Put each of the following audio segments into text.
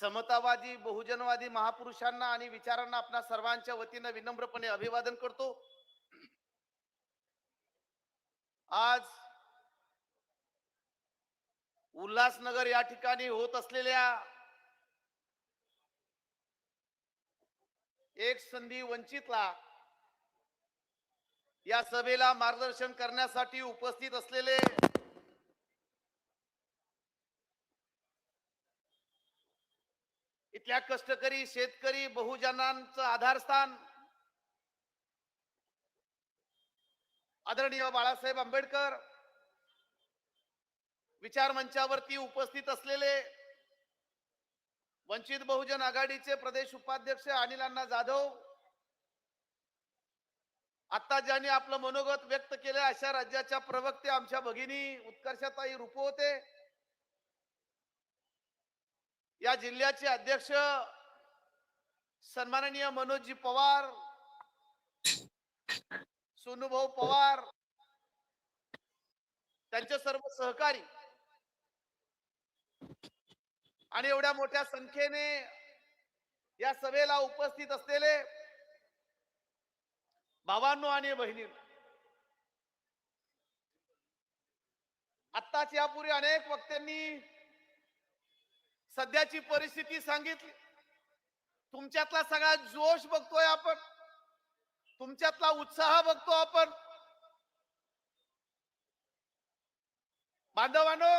समतावादी बहुजनवादी महापुरुषांना आणि विचारांना आपणा सर्वांच्या वतीनं विनम्रपणे अभिवादन करतो. आज उल्हासनगर या ठिकाणी होत असलेल्या एक संधी वंचितला या सभेला मार्गदर्शन करण्यासाठी उपस्थित असलेले इथल्या कष्टकरी शेतकरी बहुजनांचं आधारस्थान. आदरणीय बाळासाहेब आंबेडकर विचार मंचावरती उपस्थित असलेले वंचित बहुजन आघाडीचे प्रदेश उपाध्यक्ष अनिल अण्णा जाधव आता ज्यांनी आपलं मनोगत व्यक्त केलं अशा राज्याच्या प्रवक्ते आमच्या भगिनी उत्कर्षताई होते या जिल्ह्याचे अध्यक्ष सन्माननीय मनोजजी पवार सोनूभाऊ पवार त्यांचे सर्व सहकारी आणि एवढ्या मोठ्या संख्येने या सभेला उपस्थित असलेले भावांनो आणि बहिणी आत्ताच यापूर्वी अनेक वक्त्यांनी सध्याची परिस्थिती सांगितली. तुमच्यातला सगळा जोश बघतोय आपण. तुमच्यातला उत्साह बघतो आपण. बांधवानो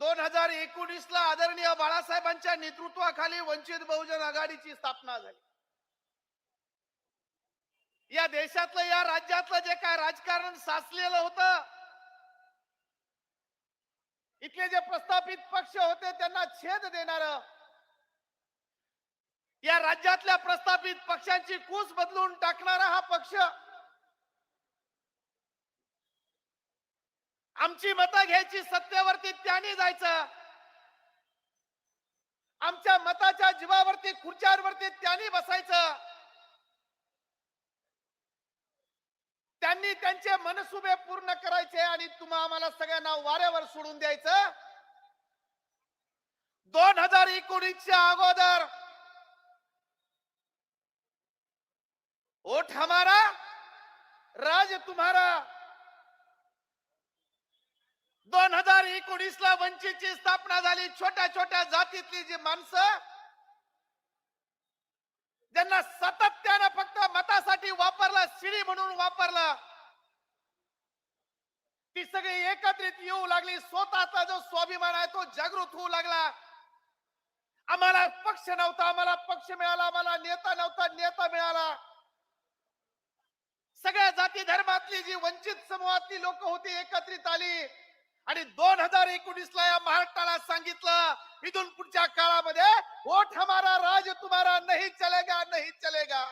दोन हजार एकोणीस ला आदरणीय बाळासाहेबांच्या नेतृत्वाखाली वंचित बहुजन आघाडीची स्थापना झाली. या देशातलं या राज्यातलं जे काय राजकारण साचलेलं होतं इथले जे प्रस्थापित पक्ष होते त्यांना छेद देणार. या राज्यातल्या प्रस्थापित पक्षांची कूस बदलून टाकणारा हा पक्ष. आमची मतं घ्यायची सत्तेवरती त्याने जायचं. आमच्या मताच्या जीवावरती खुर्च्यांवरती त्यांनी बसायचं. त्यांनी त्यांचे मनसुबे पूर्ण करायचे आणि तुम्हा आम्हाला सगळ्यांना वाऱ्यावर सोडून द्यायचं. दोन हजार एकोणीसच्या अगोदर ओठ हमारा राज तुम्हारा. दोन हजार एकोणीस ला वंचितची स्थापना झाली. छोट्या छोट्या जातीतली जी माणसं ज्यांना सातत्यानं फक्त मतासाठी वापरला शिडी म्हणून वापरला ती सगळी एकत्रित येऊ लागली. स्वतःचा जो स्वाभिमान आहे तो जागृत होऊ लागला. आम्हाला पक्ष नव्हता आम्हाला पक्ष मिळाला आम्हाला नेता नव्हता नेता मिळाला. सगळ्या जाती धर्मातली जी वंचित समूहातली लोक होती एकत्रित आली. आणि दोन हजार एकोणीस ला या महाराष्ट्राला सांगितलं इथून पुढच्या काळामध्ये वोट हमारा राज तुम्हारा नहीं चलेगा नहीं चलेगा.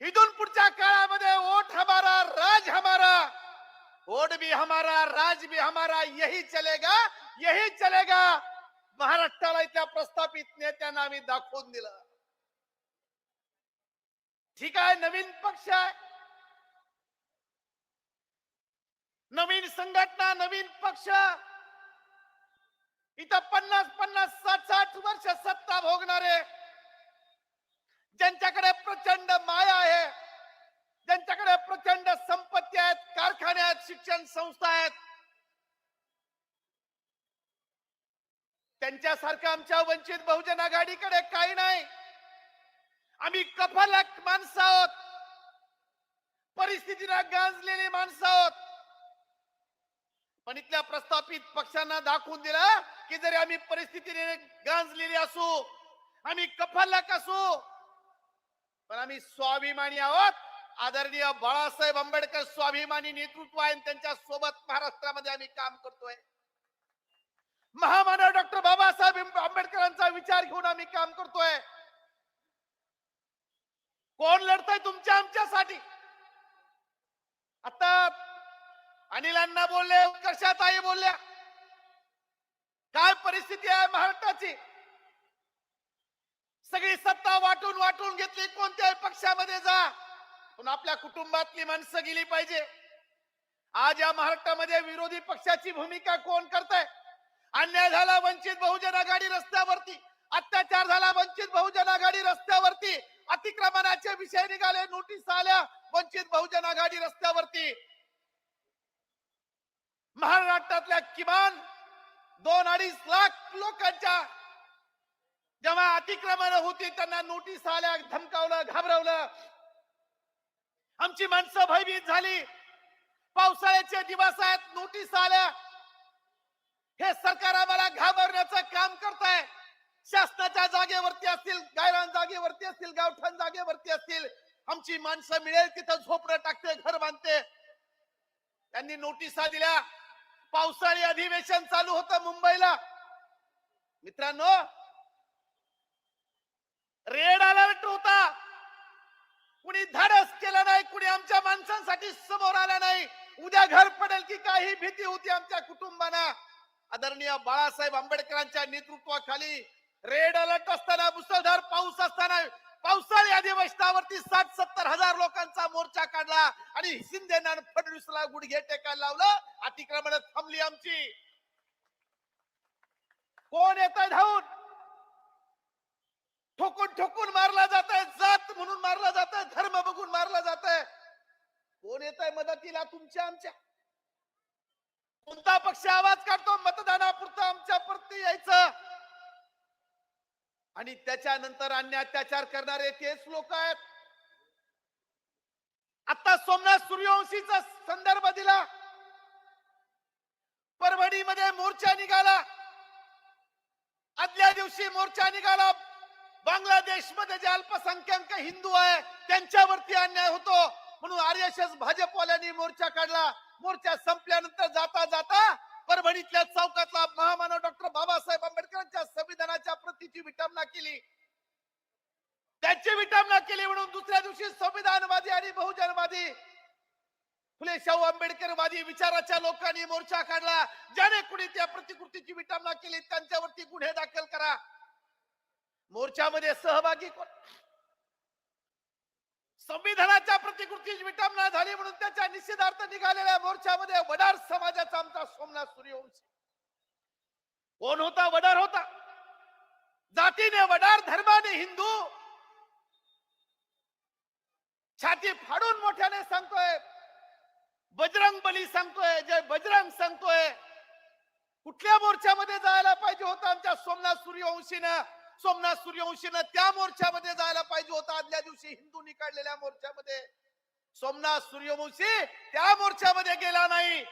इथून पुढच्या काळामध्ये वोट हमारा राज हमारा वोट भी हमारा राज भी हमारा यही चलेगा यही चलेगा. महाराष्ट्राला इथल्या प्रस्थापित नेत्यांना आम्ही दाखवून दिलं. ठीक आहे नवीन पक्ष आहे. नवीन संघटना नवीन पक्ष. इथं पन्नास पन्नास साठ साठ वर्ष सत्ता भोगणारे ज्यांच्याकडे प्रचंड माया आहे ज्यांच्याकडे प्रचंड संपत्ती आहेत कारखाने आहेत शिक्षण संस्था आहेत त्यांच्यासारखं आमच्या वंचित बहुजन आघाडीकडे काही नाही. आम्ही कफलक माणसं आहोत. परिस्थितीला गांजलेली माणसं आहोत. पण इथल्या प्रस्थापित पक्षांना दाखवून दिलं की जरी आम्ही परिस्थितीने गांजलेली असू आम्ही कफलक असू पण आम्ही स्वाभिमानी आहोत. आदरणीय बाळासाहेब आंबेडकर स्वाभिमानी नेतृत्व आहे आणि त्यांच्यासोबत महाराष्ट्रामध्ये आम्ही काम करतोय. महामानव डॉक्टर बाबासाहेब आंबेडकरांचा विचार घेऊन आम्ही काम करतोय. कोण लढतय तुमच्या आमच्यासाठी? आता अनिलांना बोलले उत्कर्षाताई बोलल्या काय परिस्थिती आहे महाराष्ट्राची? सगळी सत्ता वाटून वाटून घेतली कोणत्याही पक्षामध्ये जा. पण आपल्या कुटुंबातली माणसं गेली पाहिजे. आज या महाराष्ट्रामध्ये विरोधी पक्षाची भूमिका कोण करताय? अन्याय झाला वंचित बहुजन आघाडी रस्त्यावरती. अत्याचार झाला वंचित बहुजन आघाडी रस्त्यावरती. अतिक्रमणाचे विषय निघाले नोटीस आल्या वंचित बहुजन आघाडी रस्त्यावरती. महाराष्ट्रातल्या किमान दोन अडीच लाख लोकांच्या जेव्हा अतिक्रमण होती त्यांना नोटीस आल्या धमकावलं घाबरवलं. आमची माणसं भयभीत झाली. पावसाळ्याचे दिवस आहेत नोटीस आल्या. हे सरकार आम्हाला घाबरण्याचं काम करताय. शासनाच्या जागेवरती असतील गायरान जागेवरती असतील गावठाण जागेवरती असतील आमची माणसं मिळेल तिथं झोपडं टाकते घर बांधते. त्यांनी नोटिसा दिल्या. पावसाळी अधिवेशन चालू होतं मुंबईला. मित्रांनो रेड अलर्ट होता. कुणी धाडस केलं नाही कुणी आमच्या माणसांसाठी समोर आला नाही. उद्या घर पडेल की काही भीती होती आमच्या कुटुंबांना. आदरणीय बाळासाहेब आंबेडकरांच्या नेतृत्वाखाली रेड अलर्ट असताना मुसळधार पाऊस असताना पावसाळी अधिवेशनावरती साठ सत्तर हजार लोकांचा मोर्चा काढला आणि शिंदेना फडणवीसला गुडघे टेकायला लावलं. अतिक्रमण थांबली आमची. कोण येत धावून? ठोकून ठोकून मारला जात आहे जात म्हणून मारला जात आहे धर्म बघून मारला जात आहे कोण येत आहे मदतीला? तुमच्या आमच्या. कोणता पक्ष आवाज काढतो? मतदानापुरतं आमच्या प्रती यायचं. आणि त्याच्यानंतर अन्य अत्याचार करणारे तेच लोक आहेत. आता सोमनाथ सूर्यवंशीचा संदर्भ दिला. परभणीमध्ये मोर्चा निघाला. आदल्या दिवशी मोर्चा निघाला. बांगलादेशमध्ये जे अल्पसंख्याक हिंदू आहे त्यांच्यावरती अन्याय होतो. म्हणून आर एस एस भाजपवाल्यांनी मोर्चा काढला. मोर्चा संपल्यानंतर जाता जाता परभणीतल्या चौकातला महामानव डॉक्टर तिची विटंबना केली. त्यांची विटंबना केली म्हणून दुसऱ्या दिवशी संविधानवादी आणि बहुजनवादी फुले शाहू आंबेडकरवादी विचाराच्या लोकांनी मोर्चा काढला. ज्याने कुणी त्या प्रतिकृतीची विटंबना केली त्यांच्यावरती गुन्हे दाखल करा. मोर्चामध्ये सहभागी कोण? संविधानाच्या प्रतिकृतीची विटंबना झाली म्हणून त्याच्या निषेधार्थ निघालेल्या मोर्चामध्ये वडार समाजाचा आमचा सोमनाथ सूर्यवंशी. कोण होता? वडार होता. जातीने वडार धर्माने हिंदू. छाती फाडून मोठ्याने सांगतोय बजरंग बली सांगतोय जय बजरंग सांगतोय. कुठल्या मोर्चामध्ये जायला पाहिजे होतं आमच्या सोमनाथ सूर्यवंशीनं? सोमनाथ सूर्यवंशीनं त्या मोर्चामध्ये जायला पाहिजे होतं आदल्या दिवशी हिंदूंनी काढलेल्या मोर्चामध्ये. सोमनाथ सूर्यवंशी त्या मोर्चामध्ये गेला नाही.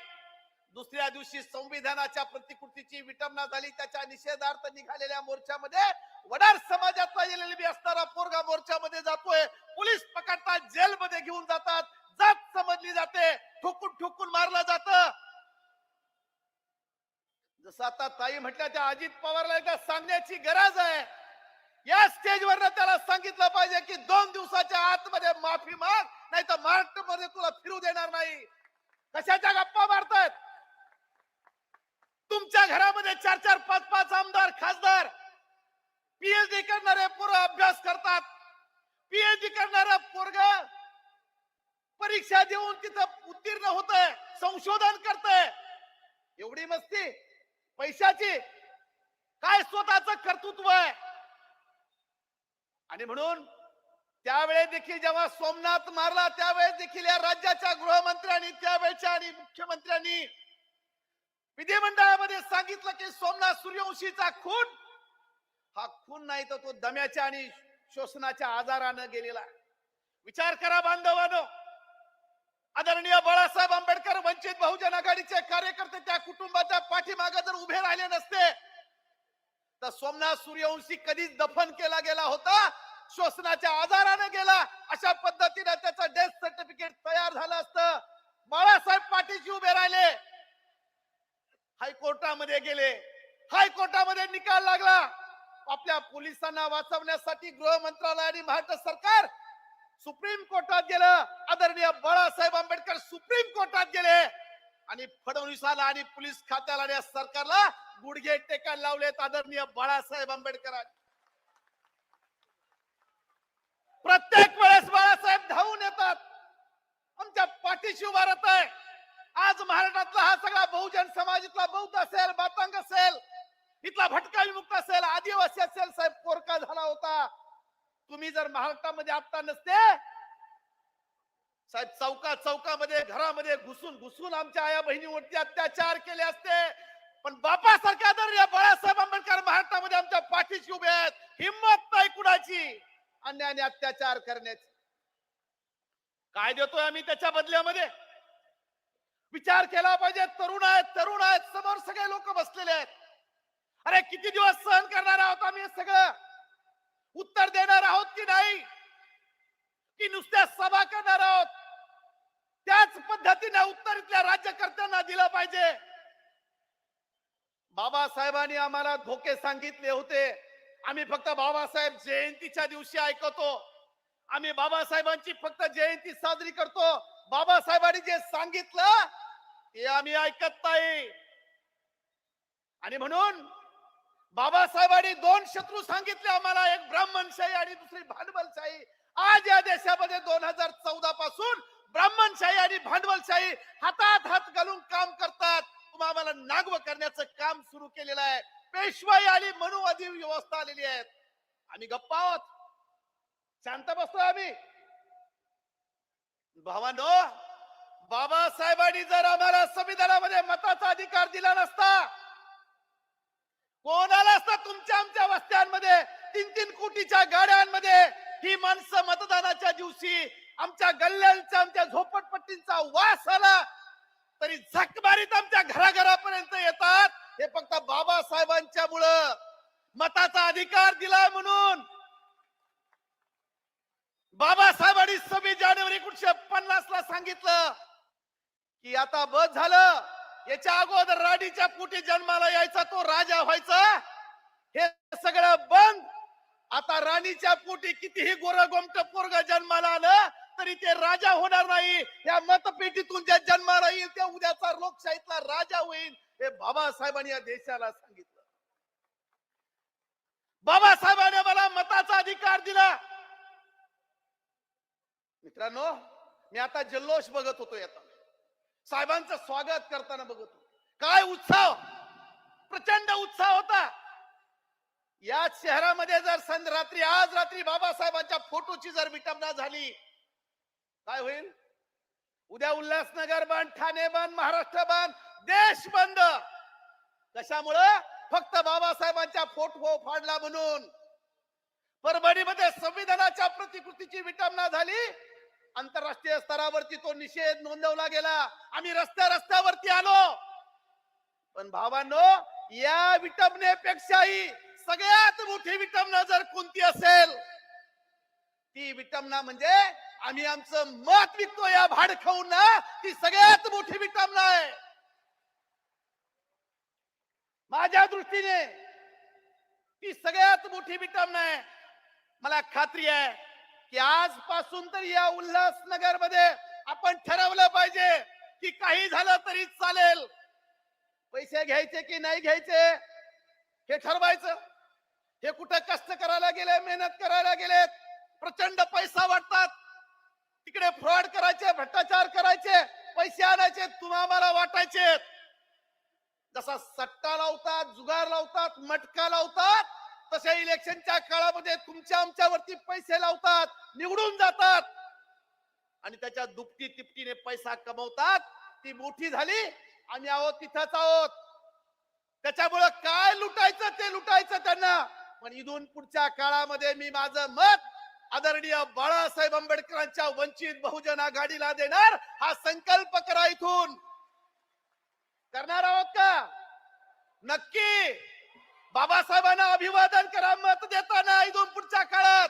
दुसऱ्या दिवशी संविधानाच्या प्रतिकृतीची विटंबना झाली. त्याच्या निषेधार्थ निघालेल्या मोर्चामध्ये वडार समाजातला एलएलबी असणारा पोरगा मोर्चामध्ये जातोय. पोलीस पकडतात जेलमध्ये घेऊन जातात. जात समजली जाते. ठोकून ठोकून मारलं जात. जसं आता ताई म्हटल्या त्या अजित पवारला एकदा सांगण्याची गरज आहे. या स्टेजवर त्याला सांगितलं पाहिजे की दोन दिवसाच्या आतमध्ये माफी माग नाही तर महाराष्ट्रामध्ये तुला फिरू देणार नाही. कशाच्या गप्पा मारतात तुमच्या घरामध्ये चार चार पाच पाच आमदार खासदार पीएचडी करणारे पोरं अभ्यास करतात. पीएचडी करणारा पोरग परीक्षा देऊन तिथं उत्तीर्ण होत संशोधन करत एवढी मस्ती. पैशाची. काय स्वतःच कर्तृत्व आहे? आणि म्हणून त्यावेळेस देखील जेव्हा सोमनाथ मारला त्यावेळेस देखील या राज्याच्या गृहमंत्र्यांनी त्यावेळेच्या आणि मुख्यमंत्र्यांनी विधिमंडळामध्ये सांगितलं की सोमनाथ सूर्यवंशीचा खून हा खून नाही तर तो दम्याच्या आणि शोषणाच्या आजारानं गेलेला विचार करा बांधवानो. आदरणीय बाळासाहेब आंबेडकर वंचित बहुजन आघाडीचे कार्यकर्ते त्या कुटुंबाच्या पाठीमागे जर उभे राहिले नसते तर सोमनाथ सूर्यवंशी कधीच दफन केला गेला होता श्वसनाच्या आजाराने गेला अशा पद्धतीने त्याचं डेथ सर्टिफिकेट तयार झालं असतं. बाळासाहेब पाठीशी उभे राहिले. हायकोर्टामध्ये गेले. हायकोर्टामध्ये निकाल लागला. आपल्या पोलिसांना वाचवण्यासाठी गृह मंत्रालय आणि महाराष्ट्र सरकार सुप्रीम कोर्टात गेलं. आदरणीय बाळासाहेब आंबेडकर सुप्रीम कोर्टात गेले. आणि फडणवीसाला आणि पोलीस खात्याला आणि सरकारला गुडघे टेकायला लावलेत आदरणीय बाळासाहेब आंबेडकरांनी. प्रत्येक वेळेस बाळासाहेब धावून येतात. आमच्या पाठीशी उभा राहत आहे आज महाराष्ट्रातला हा सगळा बहुजन समाज इथला बौद्ध असेल बातांग असेल इथला भटका विमुक्त असेल आदिवासी असेल साहेब पोरका झाला होता. तुम्ही जर महाराष्ट्रामध्ये आता नसते साहेब चौका चौकामध्ये घरामध्ये घुसून घुसून आमच्या आया बहिणीवरती अत्याचार केले असते. पण बापासारख्या तर या बाळासाहेब आंबेडकर महाराष्ट्रामध्ये आमच्या पाठीशी उभे आहेत. हिंमत नाही कुणाची. अन्याय अत्याचार करण्याची. काय देतोय आम्ही त्याच्या बदल्यामध्ये? विचार केला पाहिजे. तरुण आहेत तरुण आहेत. समोर सगळे लोक बसलेले आहेत. अरे किती दिवस सहन करणार आहोत आम्ही सगळं? उत्तर देणार आहोत की नाही? की नुसत्या सभा करणार आहोत? त्याच पद्धतीने उत्तर इथल्या राज्यकर्त्यांना दिलं पाहिजे. बाबासाहेबांनी आम्हाला धोके सांगितले होते. आम्ही फक्त बाबासाहेब जयंतीच्या दिवशी ऐकतो. आम्ही बाबासाहेबांची फक्त जयंती साजरी करतो. बाबासाहेबांनी जे सांगितलं ते आम्ही ऐकत नाही. आणि म्हणून बाबासाहेबांनी दोन शत्रू सांगितले आम्हाला एक ब्राह्मणशाही आणि दुसरी भांडवलशाही. आज या देशामध्ये दोन हजार चौदा पासून ब्राह्मणशाही आणि भांडवलशाही हातात हात घालून काम करतात. तुम्ही आम्हाला नागव करण्याचं काम सुरू केलेलं आहे. पेशवाई आली मनुवादी व्यवस्था आलेली आहे आम्ही गप्पा आहोत. शांत बसतोय आम्ही. भावानो बाबासाहेबांनी जर आम्हाला संविधानामध्ये मताचा अधिकार दिला नसता कोण आला असता तुमच्या आमच्या वस्त्यांमध्ये तीन तीन कोटीच्या गाड्यांमध्ये ही माणसं मतदानाच्या दिवशी आमच्या गल्ल्यांचा आमच्या झोपडपट्टींचा वास आला तरी झकमारीत आमच्या घराघरापर्यंत येतात. हे फक्त बाबासाहेबांच्या मुळे मताचा अधिकार दिला म्हणून. बाबासाहेबांनी सव्वीस जानेवारी एकोणीशे पन्नास ला सांगितलं की आता बस झालं. याच्या अगोदर राणीच्या पोटी जन्माला यायचा तो राजा व्हायचा. हे सगळं बंद. आता राणीच्या पोटी कितीही गोर गोमट पोरग जन्माला आलं तरी ते राजा होणार नाही. या मतपेटीतून ज्या जन्माला येईल त्या उद्याचा लोकशाहीतला राजा होईल हे बाबासाहेबांनी या देशाला सांगितलं. बाबासाहेबांनी मला मताचा अधिकार दिला. मित्रांनो मी आता जल्लोष बघत होतो येताना साहेबांचं स्वागत करताना बघत होतो. काय उत्साह? प्रचंड उत्साह होता. या शहरामध्ये जर संध रात्री आज रात्री बाबासाहेबांच्या फोटोची जर विटंबना झाली काय होईल? उद्या उल्हासनगर बंद ठाणे बंद महाराष्ट्र बंद देश बंद. कशामुळं? फक्त बाबासाहेबांच्या फोटो हो फाडला म्हणून. परभणीमध्ये संविधानाच्या प्रतिकृतीची विटंबना झाली. आंतरराष्ट्रीय स्तरावरती तो निषेध नोंदवला गेला. आम्ही रस्त्या रस्त्यावरती आलो. पण भावांनो या विटंबनेपेक्षाही सगळ्यात मोठी विटंबना जर कोणती असेल ती विटंबना म्हणजे आम्ही आमचं मत विकतो या भाड खाऊन. ना ती सगळ्यात मोठी विटंबना आहे. माझ्या दृष्टीने ती सगळ्यात मोठी विटंबना आहे. मला खात्री आहे की आजपासून तर या उल्हासनगरमध्ये आपण ठरवलं पाहिजे की काही झालं तरी चालेल. पैसे घ्यायचे की नाही घ्यायचे? हे ठरवायचं. हे कुठं कष्ट करायला गेले मेहनत करायला गेलेत प्रचंड पैसा वाटतात. तिकडे फ्रॉड करायचे भ्रष्टाचार करायचे पैसे आणायचे तुम्हाला वाटायचे. जसा सट्टा लावतात जुगार लावतात मटका लावतात तशा इलेक्शनच्या काळामध्ये तुमच्या आमच्यावरती पैसे लावतात निवडून जातात. आणि त्याच्या दुपटी तिपटीने पैसा कमवतात. ती मोठी झाली आम्ही आहोत तिथंच आहोत. त्याच्यामुळं काय लुटायचं ते लुटायचं त्यांना. पण इथून पुढच्या काळामध्ये मी माझं मत आदरणीय बाळासाहेब आंबेडकरांच्या वंचित बहुजन आघाडीला देणार हा संकल्प करा इथून. करणार आहोत का? नक्की. बाबासाहेबांना अभिवादन करा मत देताना इथून पुढच्या काळात.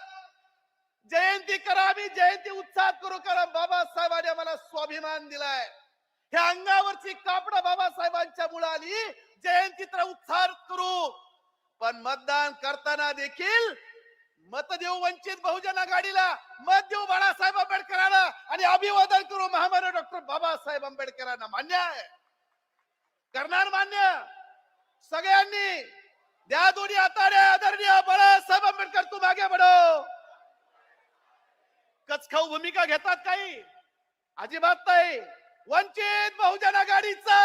जयंती करा आम्ही जयंती उत्साहात करू करा बाबासाहेबांनी आम्हाला स्वाभिमान दिलाय. ह्या अंगावरची कापड बाबासाहेबांच्या मुळे आली जयंती तर उत्साह करू. पण मतदान करताना देखील मत देऊ वंचित बहुजन आघाडीला मत देऊ बाळासाहेब आंबेडकरांना आणि अभिवादन करू महामान्य डॉक्टर बाबासाहेब आंबेडकरांना. मान्य आहे. करणार मान्य. सगळ्यांनी द्या दोन्ही हाताने आदरणीय बाळासाहेब आंबेडकर तू मागे बडो कचखाऊ भूमिका घेतात काही? अजिबात नाही. वंचित बहुजन आघाडीचा.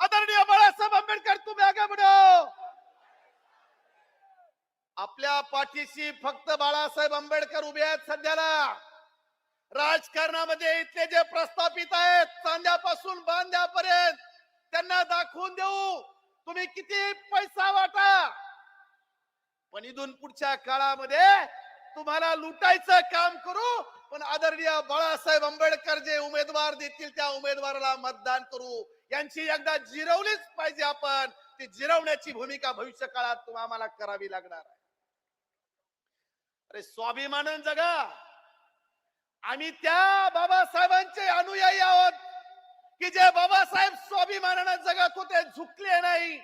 आदरणीय बाळासाहेब आंबेडकर तुम्ही आगे बढो. आपल्या पाठीशी फक्त बाळासाहेब आंबेडकर उभे आहेत सध्याला. राजकारणामध्ये इथले जे प्रस्थापित आहेत चांद्यापासून बांध्यापर्यंत त्यांना दाखवून देऊ. तुम्ही किती पैसा वाटा? पण इथून पुढच्या काळामध्ये तुम्हाला लुटायचं काम करू पण आदरणीय बाळासाहेब आंबेडकर जे उमेदवार देतील त्या उमेदवाराला मतदान करू. यांची एकदा जिरवलीच पाहिजे आपण. ती जिरवण्याची भूमिका भविष्य काळात तुम्हा आम्हाला करावी लागणार आहे. अरे स्वाभिमानन जगा. आम्ही त्या बाबासाहेबांचे अनुयायी आहोत. की जे बाबासाहेब स्वाभिमानानं जगत होते झुकले नाही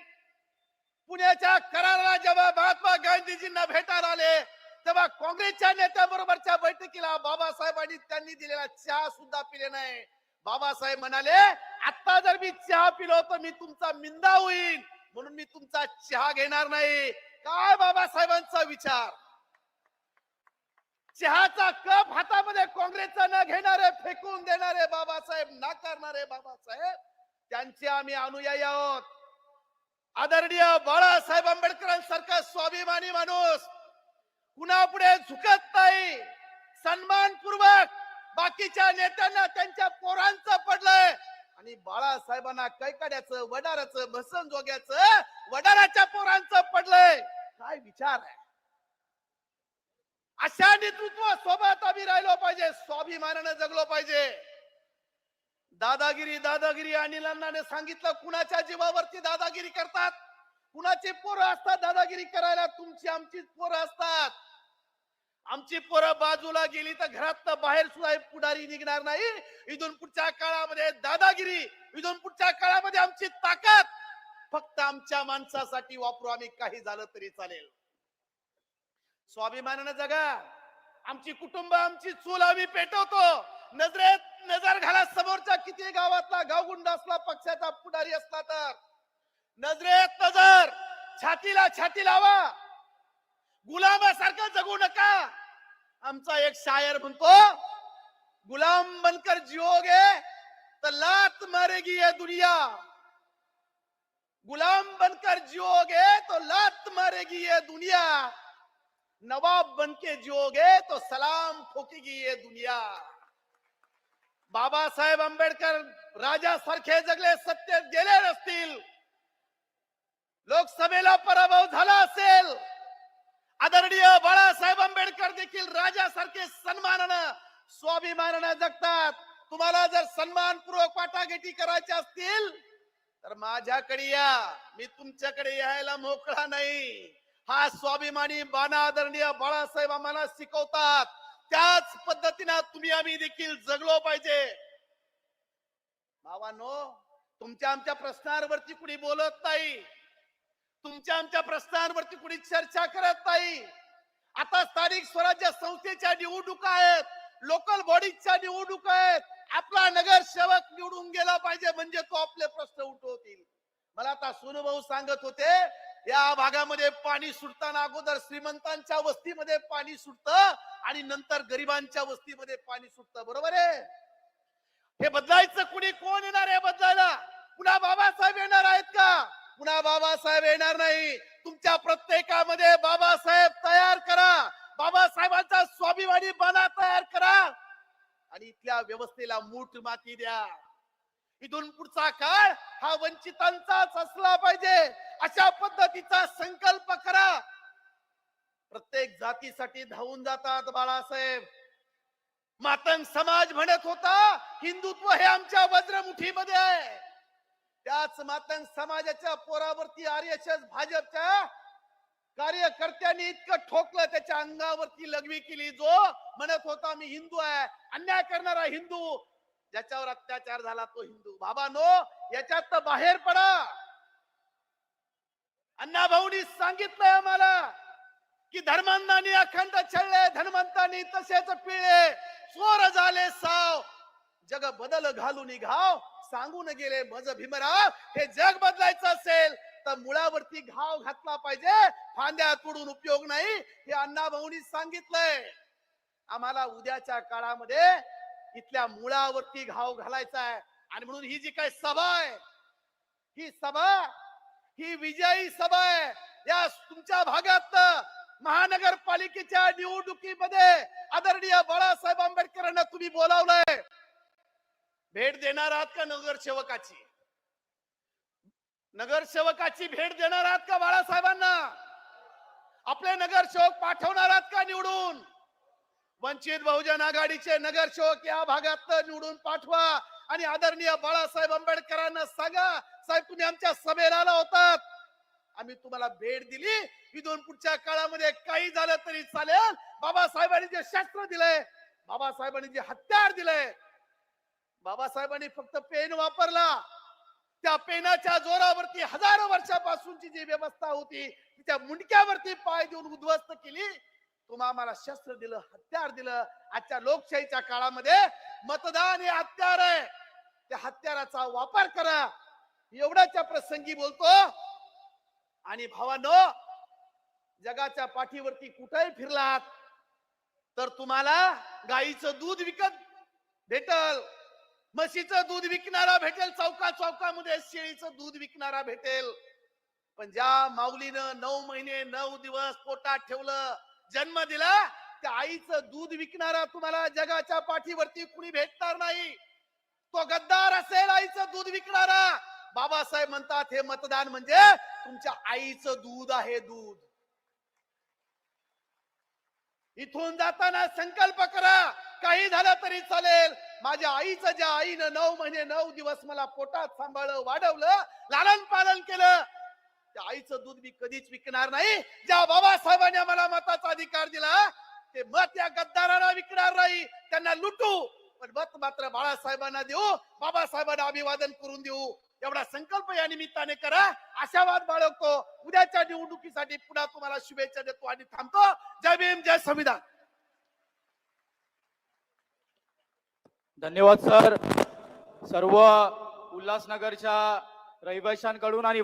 पुण्याच्या कराराला जेव्हा महात्मा गांधीजींना भेटायला आले तेव्हा काँग्रेसच्या नेत्याबरोबरच्या बैठकीला बाबासाहेबांनी त्यांनी दिलेला चहा सुद्धा पिले नाही. बाबासाहेब म्हणाले आता जर मी चहा पिलो तर मी तुमचा मिंदा होईल म्हणून मी तुमचा चहा घेणार नाही. काय बाबासाहेबांचा विचार? चहाचा कप हातामध्ये काँग्रेसचा न घेणारे फेकून देणारे बाबासाहेब नाकारणारे बाबासाहेब त्यांचे आम्ही अनुयायी आहोत. आदरणीय बाळासाहेब आंबेडकरांसारखा स्वाभिमानी माणूस कुणापुढे झुकत नाही सन्मानपूर्वक बाकीच्या नेत्यांना त्यांच्या पोरांचं पडलंय आणि बाळासाहेबांना कैकाड्याचं वडाराचं भसन जोग्याचं वडाराच्या पोरांचं पडलंय. काय विचार आहे? अशा नेतृत्व सोबत आम्ही राहिलो पाहिजे स्वाभिमानानं जगलो पाहिजे. दादागिरी दादागिरी अनिल अण्णाने सांगितलं कुणाच्या जीवावरती दादागिरी करतात? कुणाचे पोरं असतात दादागिरी करायला? तुमची आमचीच पोरं असतात. आमची पोरं बाजूला गेली तर घरात बाहेर सुद्धा पुढारी निघणार नाही. इथून पुढच्या काळामध्ये दादागिरी इथून पुढच्या काळामध्ये आमची ताकद. फक्त आमच्या माणसासाठी वापरू आम्ही काही झालं तरी चालेल. स्वाभिमानानं जगा. आमची कुटुंब आमची चूल आम्ही पेटवतो. नजरेत नजर घाला समोरच्या किती गावातला गावगुंड असला पक्षाचा पुढारी असला तर. नजरेत नजर. छातीला छाती लावा. गुलामासारखं जगू नका. आमचा एक शायर म्हणतो गुलाम बनकर जिओगे तर लात मारेगी ये दुनिया. गुलाम बनकर जिओगे तो लात मारेगी ये दुनिया. नवाब बनके जियोगे तो सलाम फूकेगी ये दुनिया। बाबासाहेब आंबेडकर राजा सारखे जगले सत्य गेले नसतील लोकसभेला पराभव झाला असेल। आदरणीय बाळासाहेब आंबेडकर देखील राजासारखे सन्मानानं स्वाभिमानानं जगतात। तुम्हाला जर सन्मानपूर्वक वाटाघाटी करायच्या असतील तर माझ्याकडे या. मी तुमच्याकडे यायला मोकळा नाही. हा स्वाभिमानी बानादरणीय बाळासाहेब आम्हाला शिकवतात. त्याच पद्धतीनं तुम्ही आम्ही देखील जगलो पाहिजे. भावानो तुमच्या आमच्या प्रश्नांवरती कुणी बोलत नाही. तुमच्या आमच्या प्रश्नांवरती कुणी चर्चा करत नाही. आता स्थानिक स्वराज्य संस्थेच्या निवडणुका आहेत लोकल बॉडीजच्या निवडणुका आहेत. आपला नगरसेवक निवडून गेला पाहिजे म्हणजे तो आपले प्रश्न उठवतील. मला आता सोनूभाऊ सांगत होते या भागामध्ये पाणी सुटताना अगोदर श्रीमंतांच्या वस्तीमध्ये पाणी सुटत आणि नंतर गरिबांच्या वस्तीमध्ये पाणी सुटतं. बरोबर आहे? हे बदलायचं कुणी? कोण येणार आहे बदलायला? पुन्हा बाबासाहेब येणार आहेत का? पुन्हा बाबासाहेब येणार नाही. तुमच्या प्रत्येकामध्ये बाबासाहेब तयार करा. बाबासाहेबांचा स्वाभिमानी बाणा तयार करा. आणि इथल्या व्यवस्थेला मूठ माती द्या. इथून पुढचा काळ हा वंचितांचाच असला पाहिजे. अशा पद्धतीचा संकल्प करा. प्रत्येक जातीसाठी धावून जातात बाळासाहेब. मातंग समाज म्हणत होता हिंदुत्व हे आमच्या वज्रमुठीमध्ये आहे. त्याच मातंग समाजाच्या पोरावरती आर एस एस भाजपच्या कार्यकर्त्यांनी इतकं ठोकलं त्याच्या अंगावरती लघवी केली. जो म्हणत होता मी हिंदू आहे अन्याय करणारा हिंदू. ज्याच्यावर अत्याचार झाला तो हिंदू. बाबा नो याच्यात तर बाहेर पडा. अण्णाभाऊनी सांगितलंय आम्हाला की धर्मांनी अखंड छळले धर्मंतांनी तसेच पिळे चोर झाले साव. जग बदल घालून घाव सांगून गेले मज भीमराव हे जग बदलायचं असेल तर मुळावरती घाव घातला पाहिजे. फांद्या तोडून उपयोग नाही हे अण्णा सांगितलंय. आम्हाला उद्याच्या काळामध्ये इथल्या मुळावरती घाव घालायचा आहे. आणि म्हणून ही जी काय सभा आहे ही सभा ही विजयी सभा आहे. या तुमच्या भागात महानगरपालिकेच्या निवडणुकीमध्ये आदरणीय बाळासाहेब आंबेडकरांना तुम्ही बोलावलंय. भेट देणार आहात का नगरसेवकाची? नगरसेवकाची भेट देणार आहात का बाळासाहेबांना? आपले नगरसेवक पाठवणार आहात का निवडून? वंचित बहुजन आघाडीचे नगरसेवक या भागात निवडून पाठवा. आणि आदरणीय बाळासाहेब आंबेडकरांना सांगा साहेब तुम्ही आमच्या सभेला आला होतात. आम्ही तुम्हाला भेट दिली. इथून पुढच्या काळामध्ये काही झालं तरी चालेल. बाबासाहेबांनी जे शस्त्र दिलंय बाबासाहेबांनी जे हत्यार दिलंय बाबासाहेबांनी फक्त पेन वापरला. त्या पेनाच्या जोरावरती हजारो वर्षापासूनची जी व्यवस्था होती तिच्या मुंडक्यावरती पाय देऊन उद्ध्वस्त केली. तुम्हा आम्हाला शस्त्र दिलं हत्यार दिलं. आजच्या लोकशाहीच्या काळामध्ये मतदान हे हत्यार आहे. त्या हत्याराचा वापर करा. एवढ्याच्या प्रसंगी बोलतो आणि भावानो जगाच्या पाठीवरती कुठेही फिरलात तर तुम्हाला गाईचं दूध विकत भेटल. म्हशीचं दूध विकणारा भेटेल चौका चौकामध्ये शेळीचं दूध विकणारा भेटेल. पण ज्या माऊलीनं नऊ महिने नऊ दिवस पोटात ठेवलं जन्म दिला त्या आईचं दूध विकणारा तुम्हाला जगाच्या पाठीवरती कुणी भेटणार नाही. तो गद्दार असेल आईचं दूध विकणारा. बाबासाहेब म्हणतात हे मतदान म्हणजे तुमच्या आईचं दूध आहे दूध. इथून जाताना संकल्प करा काही झालं तरी चालेल. माझ्या आईचं ज्या आईनं नऊ महिने नऊ दिवस मला पोटात सांभाळलं वाढवलं लालन पालन केलं त्या आईचं दूध मी कधीच विकणार नाही. ज्या बाबासाहेबांनी मला मताचा अधिकार दिला ते मत या गद्दारांना विकणार नाही. त्यांना लुटू पण मत मात्र बाळासाहेबांना देऊ बाबासाहेबांना अभिवादन करून देऊ. एवढा संकल्प या निमित्ताने करा. आशावाद बाळगतो. उद्याच्या निवडणुकीसाठी पुन्हा तुम्हाला शुभेच्छा देतो आणि थांबतो. जय भीम जय संविधान. धन्यवाद सर. सर्व उल्हासनगरच्या रहिवाशांकडून आणि